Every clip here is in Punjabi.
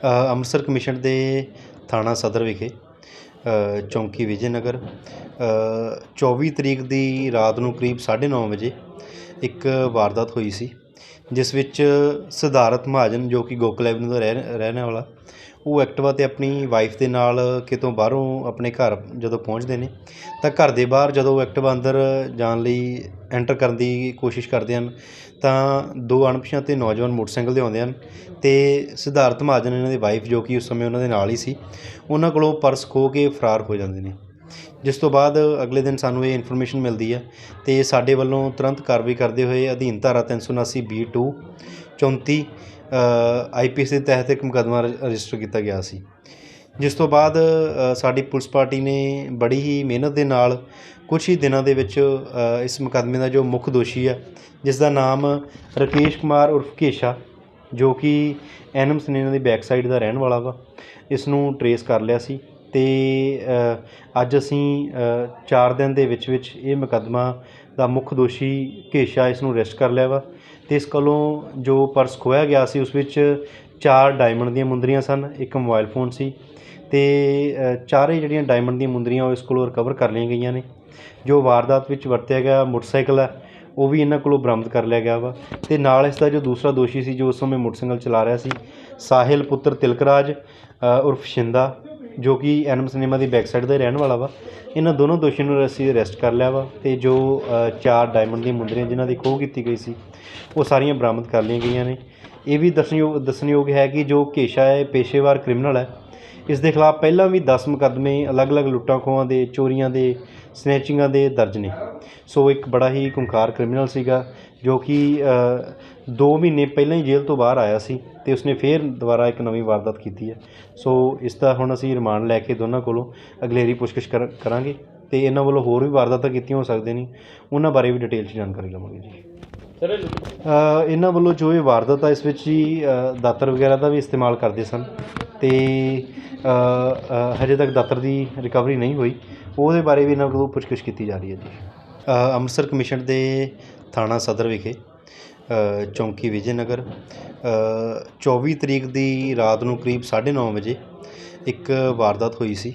ਅੰਮ੍ਰਿਤਸਰ ਕਮਿਸ਼ਨ ਦੇ ਥਾਣਾ ਸਦਰ ਵਿਖੇ ਚੌਂਕੀ ਵਿਜੇ ਨਗਰ 24 ਤਰੀਕ ਦੀ ਰਾਤ ਨੂੰ ਕਰੀਬ 9:30 ਵਜੇ ਇੱਕ ਵਾਰਦਾਤ ਹੋਈ ਸੀ। ਜਿਸ ਵਿੱਚ ਸਿਧਾਰਥ ਮਹਾਜਨ ਜੋ ਕਿ ਗੋਕਲ ਐਵਨਿਊ ਦਾ ਰਹਿ ਰਹਿਣ ਵਾਲਾ, ਉਹ ਐਕਟਿਵਾ ਤੇ ਆਪਣੀ ਵਾਈਫ ਦੇ ਨਾਲ ਕਿਤੋਂ ਬਾਹਰੋਂ ਆਪਣੇ ਘਰ ਜਦੋਂ ਪਹੁੰਚਦੇ ਨੇ, ਤਾਂ ਘਰ ਦੇ ਬਾਹਰ ਜਦੋਂ ਉਹ ਐਕਟਿਵਾ ਅੰਦਰ ਜਾਣ ਲਈ ਐਂਟਰ ਕਰਨ ਦੀ ਕੋਸ਼ਿਸ਼ ਕਰਦੇ ਹਨ, ਤਾਂ ਦੋ ਅਣਪਛਾਤੇ ਨੌਜਵਾਨ ਮੋਟਰਸਾਈਕਲ ਤੇ ਆਉਂਦੇ ਹਨ ਤੇ ਸਿਧਾਰਥ ਮਹਾਜਨ ਇਹਨਾਂ ਦੀ ਵਾਈਫ ਜੋ ਕਿ ਉਸ ਸਮੇਂ ਉਹਨਾਂ ਦੇ ਨਾਲ ਹੀ ਸੀ, ਉਹਨਾਂ ਕੋਲੋਂ ਪਰਸ ਖੋਹ ਕੇ ਫਰਾਰ ਹੋ ਜਾਂਦੇ ਨੇ। ਜਿਸ ਤੋਂ ਬਾਅਦ ਅਗਲੇ ਦਿਨ ਸਾਨੂੰ ਇਹ ਇਨਫੋਰਮੇਸ਼ਨ ਮਿਲਦੀ ਹੈ ਤੇ ਸਾਡੇ ਵੱਲੋਂ ਤੁਰੰਤ ਕਾਰਵਾਈ ਕਰਦੇ ਹੋਏ ਅਧੀਨ ਧਾਰਾ 379 ਬੀ 2 34 ਆਈਪੀਸੀ ਦੇ ਤਹਿਤ ਇੱਕ ਮੁਕੱਦਮਾ ਰਜਿ- ਰਜਿਸਟਰ ਕੀਤਾ ਗਿਆ ਸੀ। ਜਿਸ ਤੋਂ ਬਾਅਦ ਸਾਡੀ ਪੁਲਿਸ ਪਾਰਟੀ ਨੇ ਬੜੀ ਹੀ ਮਿਹਨਤ ਦੇ ਨਾਲ ਕੁਝ ਹੀ ਦਿਨਾਂ ਦੇ ਵਿੱਚ ਇਸ ਮੁਕੱਦਮੇ ਦਾ ਜੋ ਮੁੱਖ ਦੋਸ਼ੀ ਹੈ ਜਿਸ ਦਾ ਨਾਮ ਰਕੇਸ਼ ਕੁਮਾਰ ਉਰਫ ਕੇਸ਼ਾ ਜੋ ਕਿ ਐਨਮ ਸਨੇਨਾ ਦੀ ਬੈਕ ਸਾਈਡ ਦਾ ਰਹਿਣ ਵਾਲਾ ਵਾ, ਇਸ ਨੂੰ ਟਰੇਸ ਕਰ ਲਿਆ ਸੀ। ਅਤੇ ਅੱਜ ਅਸੀਂ ਚਾਰ ਦਿਨ ਦੇ ਵਿੱਚ ਵਿੱਚ ਇਹ ਮੁਕੱਦਮਾ ਦਾ ਮੁੱਖ ਦੋਸ਼ੀ ਘੇਸ਼ਾ ਇਸ ਨੂੰ ਅਰੈਸਟ ਕਰ ਲਿਆ ਵਾ ਅਤੇ ਇਸ ਕੋਲੋਂ ਜੋ ਪਰਸ ਖੋਇਆ ਗਿਆ ਸੀ ਉਸ ਵਿੱਚ ਚਾਰ ਡਾਇਮੰਡ ਦੀਆਂ ਮੁੰਦਰੀਆਂ ਸਨ, ਇੱਕ ਮੋਬਾਈਲ ਫੋਨ ਸੀ ਅਤੇ ਚਾਰੇ ਜਿਹੜੀਆਂ ਡਾਇਮੰਡ ਦੀਆਂ ਮੁੰਦਰੀਆਂ ਉਹ ਇਸ ਕੋਲੋਂ ਰਿਕਵਰ ਕਰ ਲਈਆਂ ਗਈਆਂ ਨੇ। ਜੋ ਵਾਰਦਾਤ ਵਿੱਚ ਵਰਤਿਆ ਗਿਆ ਮੋਟਰਸਾਈਕਲ ਹੈ ਉਹ ਵੀ ਇਹਨਾਂ ਕੋਲੋਂ ਬਰਾਮਦ ਕਰ ਲਿਆ ਗਿਆ ਵਾ ਤੇ ਨਾਲ ਇਸ ਦਾ ਜੋ ਦੂਸਰਾ ਦੋਸ਼ੀ ਸੀ ਜੋ ਉਸ ਸਮੇਂ ਮੋਟਰਸਾਈਕਲ ਚਲਾ ਰਿਹਾ ਸੀ, ਸਾਹਿਲ ਪੁੱਤਰ ਤਿਲਕਰਾਜ ਉਰਫ ਸ਼ਿੰਦਾ ਜੋ ਕਿ ਐਨਮ ਸਿਨੇਮਾ ਦੀ ਬੈਕ ਸਾਈਡ ਦਾ ਰਹਿਣ ਵਾਲਾ ਵਾ, ਇਹਨਾਂ ਦੋਨੋਂ ਦੋਸ਼ੀਆਂ ਨੂੰ ਅਸੀਂ ਅਰੈਸਟ ਕਰ ਲਿਆ ਵਾ ਤੇ ਜੋ ਚਾਰ ਡਾਇਮੰਡ ਦੀਆਂ ਮੁੰਦਰੀਆਂ ਜਿਨ੍ਹਾਂ ਦੀ ਖੋਹ ਕੀਤੀ ਗਈ ਸੀ, ਉਹ ਸਾਰੀਆਂ ਬਰਾਮਦ ਕਰ ਲਈਆਂ ਗਈਆਂ ਨੇ। ਇਹ ਵੀ ਦੱਸਣਯੋਗ ਦੱਸਣਯੋਗ ਹੈ ਕਿ ਜੋ ਕੇਸ਼ਾ ਹੈ, ਪੇਸ਼ੇਵਾਰ ਕ੍ਰਿਮੀਨਲ ਹੈ, ਇਸ ਦੇ ਖਿਲਾਫ ਪਹਿਲਾਂ ਵੀ 10 ਮੁਕੱਦਮੇ, ਅਲੱਗ-ਅਲੱਗ ਲੁੱਟਾਂ ਖੋਹਾਂ ਦੇ, ਚੋਰੀਆਂ ਦੇ ਸਨੈਚਿੰਗਾਂ ਦੇ ਦਰਜ ਨੇ। ਸੋ ਇੱਕ ਬੜਾ ਹੀ ਖੁੰਖਾਰ ਕ੍ਰਿਮੀਨਲ ਸੀਗਾ, ਜੋ ਕਿ 2 ਮਹੀਨੇ ਪਹਿਲਾਂ ਹੀ ਜੇਲ੍ਹ ਤੋਂ ਬਾਹਰ ਆਇਆ ਸੀ। ਤੇ ਉਸਨੇ ਫੇਰ ਦੁਬਾਰਾ ਇੱਕ ਨਵੀਂ ਵਾਰਦਾਤ ਕੀਤੀ ਹੈ। ਸੋ ਇਸ ਦਾ ਹੁਣ ਅਸੀਂ ਰਿਮਾਂਡ ਲੈ ਕੇ ਦੋਨਾਂ ਕੋਲੋਂ ਅਗਲੇਰੀ ਪੁੱਛਗਿੱਛ ਕਰ- ਕਰਾਂਗੇ ਤੇ ਇਹਨਾਂ ਵੱਲੋਂ ਹੋਰ ਵੀ ਵਾਰਦਾਤਾਂ ਕੀਤੀਆਂ ਹੋ ਸਕਦੇ ਨੇ। ਉਹਨਾਂ ਬਾਰੇ ਵੀ ਡਿਟੇਲ 'ਚ ਜਾਣਕਾਰੀ ਲਵਾਂਗੇ ਜੀ। ਇਹਨਾਂ ਵੱਲੋਂ ਜੋ ਇਹ ਵਾਰਦਾਤ ਆ ਇਸ ਵਿੱਚ ਹੀ ਦਾਤਰ ਵਗੈਰਾ ਦਾ ਵੀ ਇਸਤੇਮਾਲ ਕਰਦੇ ਸਨ ਤੇ ਹਜੇ ਤੱਕ ਦਾਤਰ ਦੀ ਰਿਕਵਰੀ ਨਹੀਂ ਹੋਈ। ਉਹਦੇ ਬਾਰੇ ਵੀ ਇਹਨਾਂ ਕੋਲੋਂ ਪੁੱਛਗਿੱਛ ਕੀਤੀ ਜਾ ਰਹੀ ਹੈ ਜੀ। ਅੰਮ੍ਰਿਤਸਰ ਕਮਿਸ਼ਨ ਦੇ ਥਾਣਾ ਸਦਰ ਵਿਖੇ ਚੌਂਕੀ ਵਿਜੇ ਨਗਰ 24 ਤਰੀਕ ਦੀ ਰਾਤ ਨੂੰ ਕਰੀਬ 9:30 ਵਜੇ ਇੱਕ ਵਾਰਦਾਤ ਹੋਈ ਸੀ,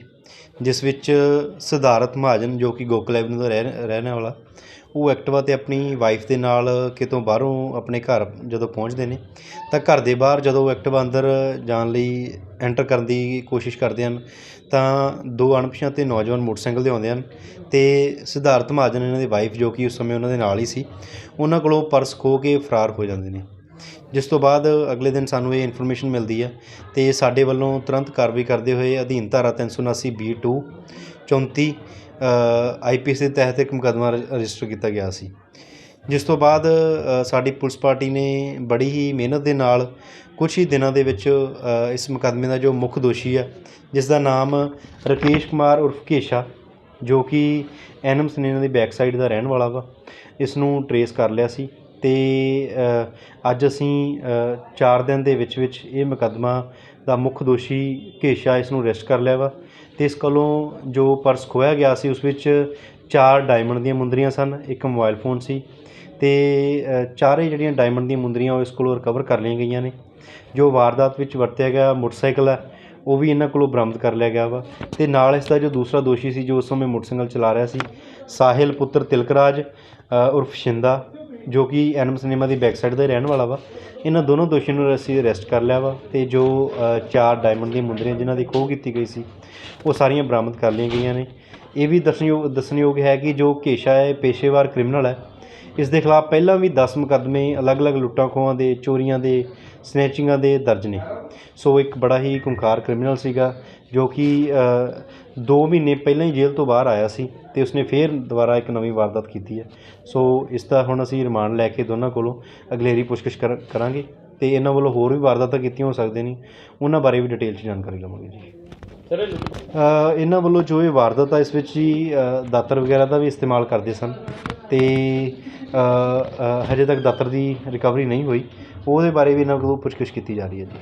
ਜਿਸ ਵਿੱਚ ਸਿਧਾਰਥ ਮਹਾਜਨ ਜੋ ਕਿ ਗੋਕਲ ਐਵਨਿਊ ਦਾ ਰਹਿ, ਰਹਿਣ ਵਾਲਾ ਉਹ ਐਕਟਿਵਾ ਤੇ ਆਪਣੀ ਵਾਈਫ ਦੇ ਨਾਲ ਕਿਤੋਂ ਬਾਹਰੋਂ ਆਪਣੇ ਘਰ ਜਦੋਂ ਪਹੁੰਚਦੇ ਨੇ, ਤਾਂ ਘਰ ਦੇ ਬਾਹਰ ਜਦੋਂ ਉਹ ਐਕਟਿਵਾ ਅੰਦਰ ਜਾਣ ਲਈ ਐਂਟਰ ਕਰਨ ਦੀ ਕੋਸ਼ਿਸ਼ ਕਰਦੇ ਹਨ, ਤਾਂ ਦੋ ਅਣਪਛਾਤੇ ਨੌਜਵਾਨ ਮੋਟਰਸਾਈਕਲ ਤੇ ਆਉਂਦੇ ਹਨ ਅਤੇ ਸਿਧਾਰਥ ਮਹਾਜਨ ਇਹਨਾਂ ਦੀ ਵਾਈਫ ਜੋ ਕਿ ਉਸ ਸਮੇਂ ਉਹਨਾਂ ਦੇ ਨਾਲ ਹੀ ਸੀ, ਉਹਨਾਂ ਕੋਲੋਂ ਪਰਸ ਖੋਹ ਕੇ ਫਰਾਰ ਹੋ ਜਾਂਦੇ ਨੇ। ਜਿਸ ਤੋਂ ਬਾਅਦ ਅਗਲੇ ਦਿਨ ਸਾਨੂੰ ਇਹ ਇਨਫੋਰਮੇਸ਼ਨ ਮਿਲਦੀ ਹੈ ਤੇ ਸਾਡੇ ਵੱਲੋਂ ਤੁਰੰਤ ਕਾਰਵਾਈ ਕਰਦੇ ਹੋਏ ਅਧੀਨ ਧਾਰਾ 379 ਬੀ 2 34 ਆਈਪੀਸੀ ਦੇ ਤਹਿਤ ਇੱਕ ਮੁਕੱਦਮਾ ਰਜਿ- ਰਜਿਸਟਰ ਕੀਤਾ ਗਿਆ ਸੀ। ਜਿਸ ਤੋਂ ਬਾਅਦ ਸਾਡੀ ਪੁਲਿਸ ਪਾਰਟੀ ਨੇ ਬੜੀ ਹੀ ਮਿਹਨਤ ਦੇ ਨਾਲ ਕੁਝ ਹੀ ਦਿਨਾਂ ਦੇ ਵਿੱਚ ਇਸ ਮੁਕੱਦਮੇ ਦਾ ਜੋ ਮੁੱਖ ਦੋਸ਼ੀ ਆ ਜਿਸ ਦਾ ਨਾਮ ਰਕੇਸ਼ ਕੁਮਾਰ ਉਰਫ ਕੇਸ਼ਾ ਜੋ ਕਿ ਐਨਮ ਸਨੇਨਾ ਦੀ ਬੈਕ ਸਾਈਡ ਦਾ ਰਹਿਣ ਵਾਲਾ ਵਾ, ਇਸ ਨੂੰ ਟਰੇਸ ਕਰ ਲਿਆ ਸੀ ਤੇ ਅੱਜ ਅਸੀਂ 4 ਦਿਨ ਦੇ ਵਿੱਚ ਵਿੱਚ ਇਹ ਮੁਕੱਦਮਾ ਦਾ ਮੁੱਖ ਦੋਸ਼ੀ ਕੇਸ਼ਾ ਇਸ ਨੂੰ ਅਰੈਸਟ ਕਰ ਲਿਆ ਵਾ ਤੇ ਇਸ ਕੋਲੋਂ ਜੋ ਪਰਸ ਖੋਇਆ ਗਿਆ ਸੀ ਉਸ ਵਿੱਚ ਚਾਰ ਡਾਇਮੰਡ ਦੀਆਂ ਮੁੰਦਰੀਆਂ ਸਨ, ਇੱਕ ਮੋਬਾਈਲ ਫੋਨ ਸੀ ਤੇ ਚਾਰੇ ਜਿਹੜੀਆਂ ਡਾਇਮੰਡ ਦੀਆਂ ਮੁੰਦਰੀਆਂ ਉਹ ਇਸ ਕੋਲੋਂ ਰਿਕਵਰ ਕਰ ਲਈਆਂ ਗਈਆਂ ਨੇ। ਜੋ ਵਾਰਦਾਤ ਵਿੱਚ ਵਰਤਿਆ ਗਿਆ ਮੋਟਰਸਾਈਕਲ ਹੈ, ਉਹ ਵੀ ਇਹਨਾਂ ਕੋਲੋਂ ਬਰਾਮਦ ਕਰ ਲਿਆ ਗਿਆ ਵਾ ਤੇ ਨਾਲ ਇਸ ਦਾ ਜੋ ਦੂਸਰਾ ਦੋਸ਼ੀ ਸੀ ਜੋ ਉਸ ਸਮੇਂ ਮੋਟਰਸਾਈਕਲ ਚਲਾ ਰਿਹਾ ਸੀ, ਸਾਹਿਲ ਪੁੱਤਰ ਤਿਲਕਰਾਜ ਉਰਫ ਸ਼ਿੰਦਾ ਜੋ ਕਿ ਐਨਮ ਸਿਨੇਮਾ ਦੀ ਬੈਕ ਸਾਈਡ ਦਾ ਰਹਿਣ ਵਾਲਾ ਵਾ। ਇਹਨਾਂ ਦੋਨੋਂ ਦੋਸ਼ੀਆਂ ਨੂੰ ਅਸੀਂ ਅਰੈਸਟ ਕਰ ਲਿਆ ਵਾ ਅਤੇ ਜੋ ਚਾਰ ਡਾਇਮੰਡ ਦੀਆਂ ਮੁੰਦਰੀਆਂ ਜਿਨ੍ਹਾਂ ਦੀ ਖੋਹ ਕੀਤੀ ਗਈ ਸੀ, ਉਹ ਸਾਰੀਆਂ ਬਰਾਮਦ ਕਰ ਲਈਆਂ ਗਈਆਂ ਨੇ। ਇਹ ਵੀ ਦੱਸਣਯੋਗ ਦੱਸਣਯੋਗ ਹੈ ਕਿ ਜੋ ਕੇਸ਼ਾ ਹੈ, ਪੇਸ਼ੇਵਾਰ ਕ੍ਰਿਮੀਨਲ ਹੈ, ਇਸ ਦੇ ਖਿਲਾਫ ਪਹਿਲਾਂ ਵੀ 10 ਮੁਕੱਦਮੇ, ਅਲੱਗ-ਅਲੱਗ ਲੁੱਟਾਂ ਖੋਹਾਂ ਦੇ, ਚੋਰੀਆਂ ਦੇ ਸਨੈਚਿੰਗਾਂ ਦੇ ਦਰਜ ਨੇ। ਸੋ ਇੱਕ ਬੜਾ ਹੀ ਖੁੰਖਾਰ ਕ੍ਰਿਮੀਨਲ ਸੀਗਾ, ਜੋ ਕਿ 2 ਮਹੀਨੇ ਪਹਿਲਾਂ ਹੀ ਜੇਲ੍ਹ ਤੋਂ ਬਾਹਰ ਆਇਆ ਸੀ ਤੇ ਉਸਨੇ ਫੇਰ ਦੁਬਾਰਾ ਇੱਕ ਨਵੀਂ ਵਾਰਦਾਤ ਕੀਤੀ ਹੈ। ਸੋ ਇਸ ਦਾ ਹੁਣ ਅਸੀਂ ਰਿਮਾਂਡ ਲੈ ਕੇ ਦੋਨਾਂ ਕੋਲੋਂ ਅਗਲੇਰੀ ਪੁੱਛਗਿੱਛ ਕਰ- ਕਰਾਂਗੇ ਤੇ ਇਹਨਾਂ ਵੱਲੋਂ ਹੋਰ ਵੀ ਵਾਰਦਾਤਾਂ ਕੀਤੀਆਂ ਹੋ ਸਕਦੇ ਨੇ। ਉਹਨਾਂ ਬਾਰੇ ਵੀ ਡਿਟੇਲ 'ਚ ਜਾਣਕਾਰੀ ਲਵਾਂਗੇ ਜੀ। ਸਰ ਇਹਨਾਂ ਵੱਲੋਂ ਜੋ ਇਹ ਵਾਰਦਾਤ ਆ ਇਸ ਵਿੱਚ ਹੀ ਦਾਤਰ ਵਗੈਰਾ ਦਾ ਵੀ ਇਸਤੇਮਾਲ ਕਰਦੇ ਸਨ ਤੇ ਹਜੇ ਤੱਕ ਦਾਤਰ ਦੀ ਰਿਕਵਰੀ ਨਹੀਂ ਹੋਈ। ਉਹਦੇ ਬਾਰੇ ਵੀ ਇਹਨਾਂ ਕੋਲੋਂ ਪੁੱਛਗਿੱਛ ਕੀਤੀ ਜਾ ਰਹੀ ਹੈ ਜੀ।